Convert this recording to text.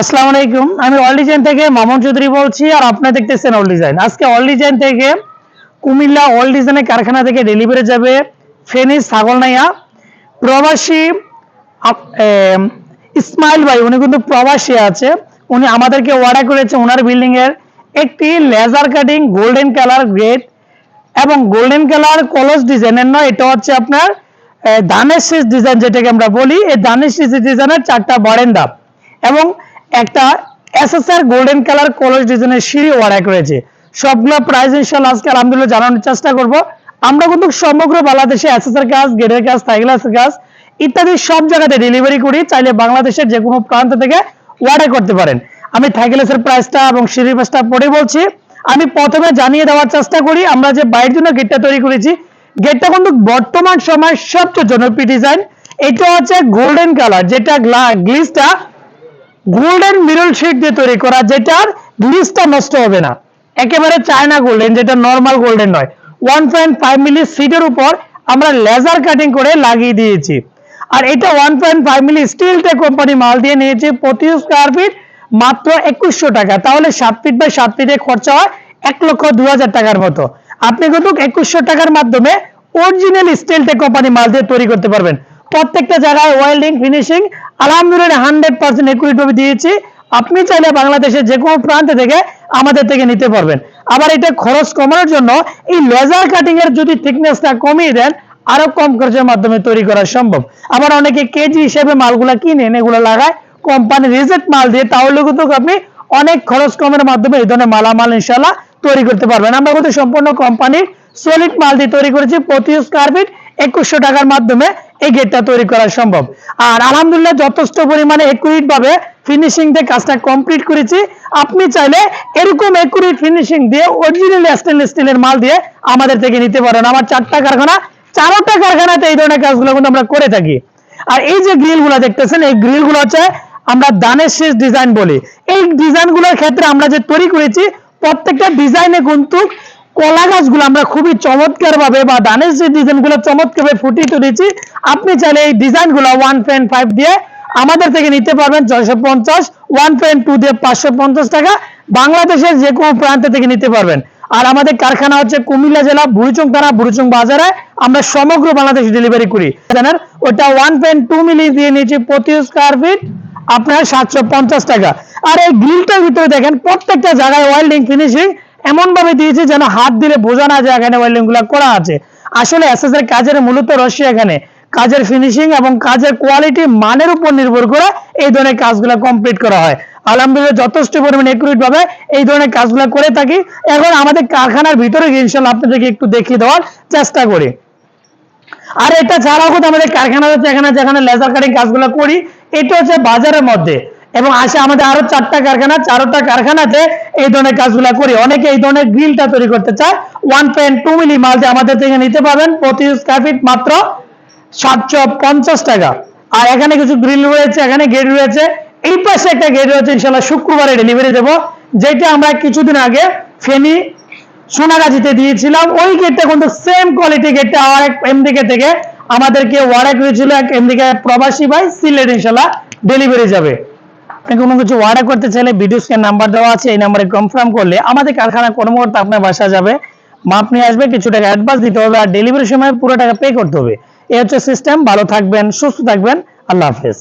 আসসালামু আলাইকুম। আমি অল ডিজাইন থেকে মামুন চৌধুরী বলছি আর আপনারা দেখতেছেন অল ডিজাইন আজকে অল ডিজাইন থেকে কুমিল্লা অল ডিজাইনের কারখানা থেকে ডেলিভারি যাবে ফেনী ছাগলনাইয়া। প্রবাসী ইসমাইল ভাই, উনি কিন্তু প্রবাসী আছে। উনি আমাদেরকে অর্ডার করেছে ওনার বিল্ডিং এর একটি laser cutting golden colour grade এবং গোল্ডেন কালার কলস ডিজাইনের নয়, এটা হচ্ছে আপনার ধানের শীষ ডিজাইন যেটাকে আমরা বলি। এই ধানের ডিজাইনের চারটা বারেন্দা এবং একটা এসএসআর গোল্ডেন কালার কলস ডিজাইনের সিঁড়ি অর্ডার করেছে সবগুলো প্রাইস ইনশাল্লাহ আজকে আলহামদুলিল্লাহ জানানোর চেষ্টা করব। আমরা কিন্তু সমগ্র বাংলাদেশে এসএসআর কাজ গেটের কাজ থাইগ্লাসের কাজ ইত্যাদি সব জায়গাতে ডেলিভারি করি। চাইলে বাংলাদেশের যে কোনো প্রান্ত থেকে অর্ডার করতে পারেন। আমি থাইগ্লাসের প্রাইসটা এবং সিঁড়ির প্রাইসটা পরে বলছি। আমি প্রথমে জানিয়ে দেওয়ার চেষ্টা করি, আমরা যে বাইরের জন্য গেটটা তৈরি করেছি গেটটা কিন্তু বর্তমান সময়ের সবচেয়ে জনপ্রিয় ডিজাইন এটা হচ্ছে গোল্ডেন কালার যেটা গ্লিসটা গোল্ডেন মিরল শিট দিয়ে তৈরি করা, যেটার গ্লিসটা নষ্ট হবে না। একেবারে চায়না গোল্ডেন যেটা নর্মাল গোল্ডেন নয়। ওয়ান পয়েন্ট ফাইভ মিলি সিটের উপর আমরা লেজার কাটিং করে লাগিয়ে দিয়েছি। আর এটা one point five milli steel tech company মাল দিয়ে নিয়েছে, প্রতি স্কোয়ার ফিট মাত্র একুশশো টাকা। তাহলে সাত ফিট বাই সাত ফিটে খরচা হয় এক লক্ষ দু হাজার টাকার মতো। আপনি কিন্তু একুশশো টাকার মাধ্যমে অরিজিনাল স্টিল টেক কোম্পানি মাল দিয়ে তৈরি করতে পারবেন। প্রত্যেকটা জায়গায় ওয়েল্ডিং ফিনিশিং আলহামদুলিল্লাহ হান্ড্রেড পার্সেন্ট একুরেট ভাবে দিয়েছি। আপনি চাইলে বাংলাদেশের যে কোনো প্রান্ত থেকে আমাদের থেকে নিতে পারবেন। আবার এটা খরচ কমানোর জন্য এই লেজার কাটিং এর যদি থিকনেসটা কমিয়ে দেন, আরও কম খরচের মাধ্যমে তৈরি করা সম্ভব। আবার অনেকে কেজি হিসেবে মালগুলা কিনেন এগুলো লাগায় কোম্পানি রিজেক্ট মাল দিয়ে তাহলে কিন্তু আপনি অনেক খরচ কমের মাধ্যমে এই ধরনের মালামাল ইনশাল্লাহ তৈরি করতে পারবেন। আমরা কিন্তু সম্পূর্ণ কোম্পানির সলিড মাল দিয়ে তৈরি করেছি, প্রতি স্কোয়ার ফিট একুশশো টাকার মাধ্যমে এই গেটটা তৈরি করা সম্ভব। আর আলহামদুলিল্লাহ যথেষ্ট পরিমাণে একুরেট ভাবে ফিনিশিং দিয়ে কাজটা কমপ্লিট করেছি। আপনি চাইলে এরকম একুরেট ফিনিশিং দিয়ে অরিজিনাল স্টেনলেস স্টিলের মাল দিয়ে আমাদের থেকে নিতে পারেন। আমার চারটা কারখানা, চারটা কারখানাতে এই ধরনের কাজগুলো কিন্তু আমরা করে থাকি। আর এই যে গ্রিলগুলো দেখতেছেন, এই গ্রিলগুলো হচ্ছে আমরা দানের শেষ ডিজাইন বলি। এই ডিজাইনগুলোর ক্ষেত্রে আমরা যে তৈরি করেছি, প্রত্যেকটা ডিজাইনে কিন্তু কলা গাছগুলো আমরা খুবই চমৎকার ভাবে বা দানের যে ডিজাইনগুলো চমৎকার ভাবে ফুটিয়ে তুলেছি, আপনি চাইলে এই ডিজাইনগুলো ওয়ান পয়েন্ট ফাইভ দিয়ে আমাদের থেকে নিতে পারবেন ছয়শো পঞ্চাশ ওয়ান পয়েন্ট টু দিয়ে পাঁচশো পঞ্চাশ টাকা। বাংলাদেশের যে কোনো প্রান্ত থেকে নিতে পারবেন। আর আমাদের কারখানা হচ্ছে কুমিল্লা জেলা, বুড়িচং থানা, বুড়িচং বাজারে আমরা সমগ্র বাংলাদেশ ডেলিভারি করি। জানেন, ওটা ওয়ান পয়েন্ট টু মিলি দিয়ে নিয়েছি প্রতি স্কোয়ার ফিট আপনার সাতশো পঞ্চাশ টাকা। আর এই গ্রিলটার ভিতরে দেখেন, প্রত্যেকটা জায়গায় ওয়েল্ডিং ফিনিশিং এমন ভাবে দিয়েছে যেন হাত দিলে বোঝা না যায় এখানে ওয়েল্ডিংগুলা করা আছে। আসলে এসএস এর কাজের মূলত রশ্মি এখানে। কাজের ফিনিশিং এবং কাজের কোয়ালিটি মানের উপর নির্ভর করে এই ধরনের কাজগুলো কমপ্লিট করা হয়। আলহামদুলিল্লাহ, যথেষ্ট পরিমাণে একুরেট ভাবে এই ধরনের কাজগুলো করে থাকি। এখন আমাদের কারখানার ভিতরে ইনশাল্লাহ আপনাদেরকে একটু দেখিয়ে দেওয়ার চেষ্টা করি। আর এটা ছাড়াও আমাদের কারখানা এখানে যেখানে লেজার কাটিং কাজগুলো করি, এটা হচ্ছে বাজারের মধ্যে। এবং আসে আমাদের আরও চারটা কারখানা, চারটা কারখানাতে এই ধরনের কাজগুলো করি। অনেকে এই ধরনের গ্রিলটা তৈরি করতে চায়। ওয়ান পয়েন্ট টু মিলি মাল দিয়ে আমাদের থেকে নিতে পারবেন। প্রতি স্কোয়ার ফিট মাত্র সাতশো পঞ্চাশ টাকা। আর এখানে কিছু গ্রিল রয়েছে, এখানে গেট রয়েছে। এই পাশে একটা গেট রয়েছে ইনশাল্লাহ শুক্রবারে ডেলিভারি দেবো, যেটা আমরা কিছুদিন আগে ফেনী সোনাগাছিতে দিয়েছিলাম। ওই গেটটা কিন্তু সেম কোয়ালিটি গেটটা আর এক এমদিকে থেকে আমাদেরকে অর্ডার হয়েছিল, এক এমদিকে প্রবাসী ভাই, সিলেট ইনশাল্লাহ ডেলিভারি যাবে। আপনি কোনো কিছু অর্ডার করতে চাইলে ভিডিও স্ক্যান নাম্বার দেওয়া আছে, এই নাম্বারে কনফার্ম করলে আমাদের কারখানা কর্মকর্তা আপনার বাসা যাবে। মাপ নিয়ে আসবে, কিছু টাকা অ্যাডভান্স দিতে হবে আর ডেলিভারির সময় পুরো টাকা পে করতে হবে। এ হচ্ছে সিস্টেম ভালো থাকবেন, সুস্থ থাকবেন, আল্লাহ হাফেজ।